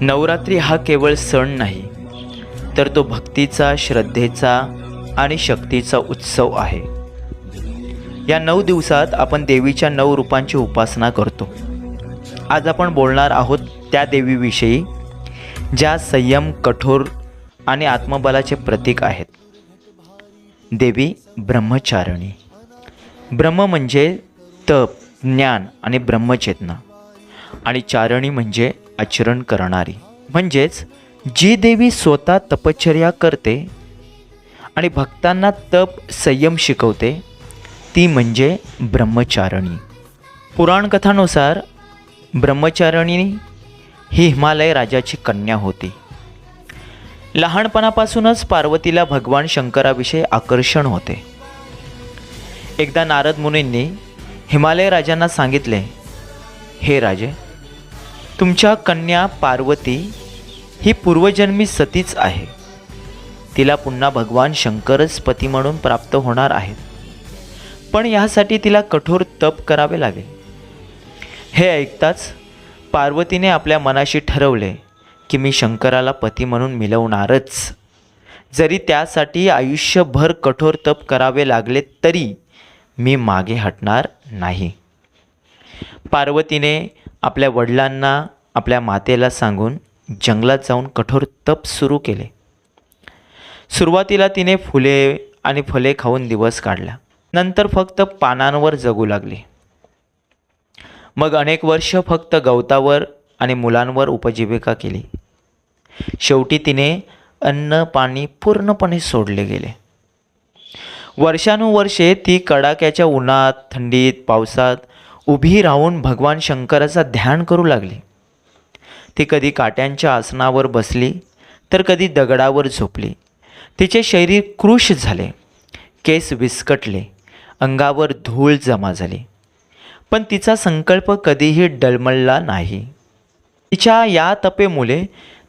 नवरात्री हा केवळ सण नाही तर तो भक्तीचा श्रद्धेचा आणि शक्तीचा उत्सव आहे. या नऊ दिवसात आपण देवीच्या नऊ रूपांची उपासना करतो. आज आपण बोलणार आहोत त्या देवीविषयी ज्या संयम कठोर आणि आत्मबलाचे प्रतीक आहेत. देवी ब्रह्मचारिणी. ब्रह्म म्हणजे तप ज्ञान आणि ब्रह्मचेतना. आणि चारणी म्हणजे आचरण करणारी. म्हणजेच जी देवी स्वतः तपश्चर्या करते आणि भक्तांना तप संयम शिकवते ती म्हणजे ब्रह्मचारिणी. पुराणकथानुसार ब्रह्मचारिणी ही हिमालय राजाची कन्या होती. लहानपणापासूनच पार्वतीला भगवान शंकराविषयी आकर्षण होते. एकदा नारद मुनींनी हिमालय राजांना सांगितले हे राजे तुमच्या कन्या पार्वती ही पूर्वजन्मी सतीच आहे. तिला पुन्हा भगवान शंकरच पती म्हणून प्राप्त होणार आहेत. पण यासाठी तिला कठोर तप करावे लागेल. हे ऐकताच पार्वतीने आपल्या मनाशी ठरवले की मी शंकराला पती म्हणून मिळवणारच जरी त्यासाठी आयुष्यभर कठोर तप करावे लागले तरी मी मागे हटणार नाही. पार्वतीने आपल्या वडिलांना आपल्या मातेला सांगून जंगलात जाऊन कठोर तप सुरू केले. सुरुवातीला तिने फुले आणि फले खाऊन दिवस काढला. नंतर फक्त पानांवर जगू लागली. मग अनेक वर्ष फक्त गवतावर आणि मुलांवर उपजीविका केली. शेवटी तिने अन्न पाणी पूर्णपणे सोडले गेले. वर्षानुवर्षे ती कडाक्याच्या उन्हात थंडीत पावसात उभी राहून भगवान शंकराचा ध्यान करू लागली. ती कधी काट्यांच्या आसनावर बसली तर कधी दगडावर झोपली. तिचे शरीर कृश झाले केस विस्कटले अंगावर धूळ जमा झाली. पण तिचा संकल्प कधीही डळमळला नाही. तिच्या या तपेमुळे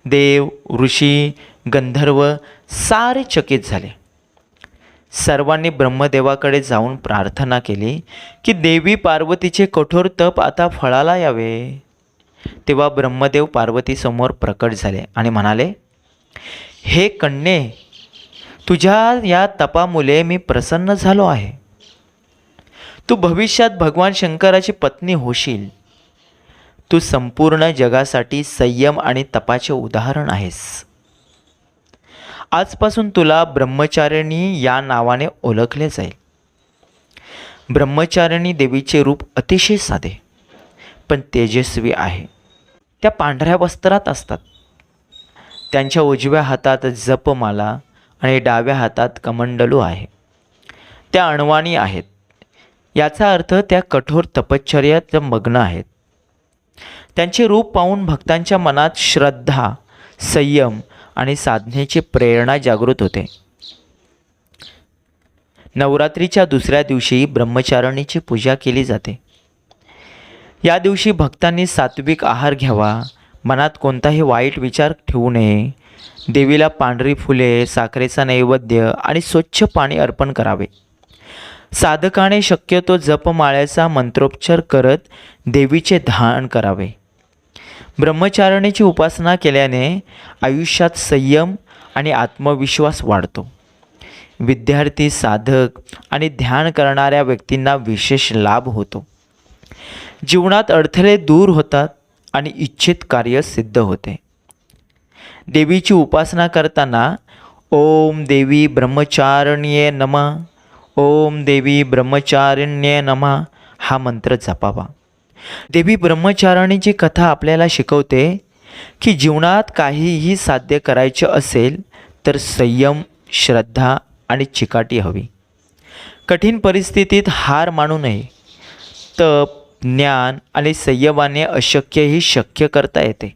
देव ऋषी गंधर्व सारे चकित झाले. सर्वांनी ब्रह्मदेवाकडे जाऊन प्रार्थना केली की देवी पार्वतीचे कठोर तप आता फळाला यावे. तेव्हा ब्रह्मदेव पार्वतीसमोर प्रकट झाले आणि म्हणाले हे कन्ये तुझ्या या तपामुळे मी प्रसन्न झालो आहे. तू भविष्यात भगवान शंकराची पत्नी होशील. तू संपूर्ण जगासाठी संयम आणि तपाचे उदाहरण आहेस. आजपासून तुला ब्रह्मचारिणी या नावाने ओळखले जाईल. ब्रह्मचारिणी देवीचे रूप अतिशय साधे पण तेजस्वी आहे. त्या पांढऱ्या वस्त्रात असतात. त्यांच्या उजव्या हातात जपमाला आणि डाव्या हातात कमंडलू आहे. त्या अणवाणी आहेत. याचा अर्थ त्या कठोर तपश्चर्यात मग्न आहेत. त्यांचे रूप पाहून भक्तांच्या मनात श्रद्धा संयम आणि साधनेची प्रेरणा जागृत होते. नवरात्रीच्या दुसऱ्या दिवशी ब्रह्मचारिणीची पूजा केली जाते. या दिवशी भक्तांनी सात्विक आहार घ्यावा मनात कोणताही वाईट विचार ठेवू नये देवीला पांढरी फुले साखरेचा नैवेद्य आणि स्वच्छ पाणी अर्पण करावे. साधकाने शक्यतो जपमाळ्याचा मंत्रोच्चार करत देवीचे धारण करावे. ब्रह्मचारिणीची उपासना केल्याने आयुष्यात संयम आणि आत्मविश्वास वाढतो. विद्यार्थी साधक आणि ध्यान करणाऱ्या व्यक्तींना विशेष लाभ होतो. जीवनात अडथळे दूर होतात आणि इच्छित कार्य सिद्ध होते. देवीची उपासना करताना ओम देवी ब्रह्मचारिण्ये नमः ओम देवी ब्रह्मचारिण्ये नमः हा मंत्र जपावा. देवी ब्रह्मचारिणीची कथा आपल्याला शिकवते की जीवनात काहीही साध्य करायचे असेल तर संयम श्रद्धा आणि चिकाटी हवी. कठीण परिस्थितीत हार मानू नये. तप ज्ञान आणि संयमाने अशक्यही शक्य करता येते.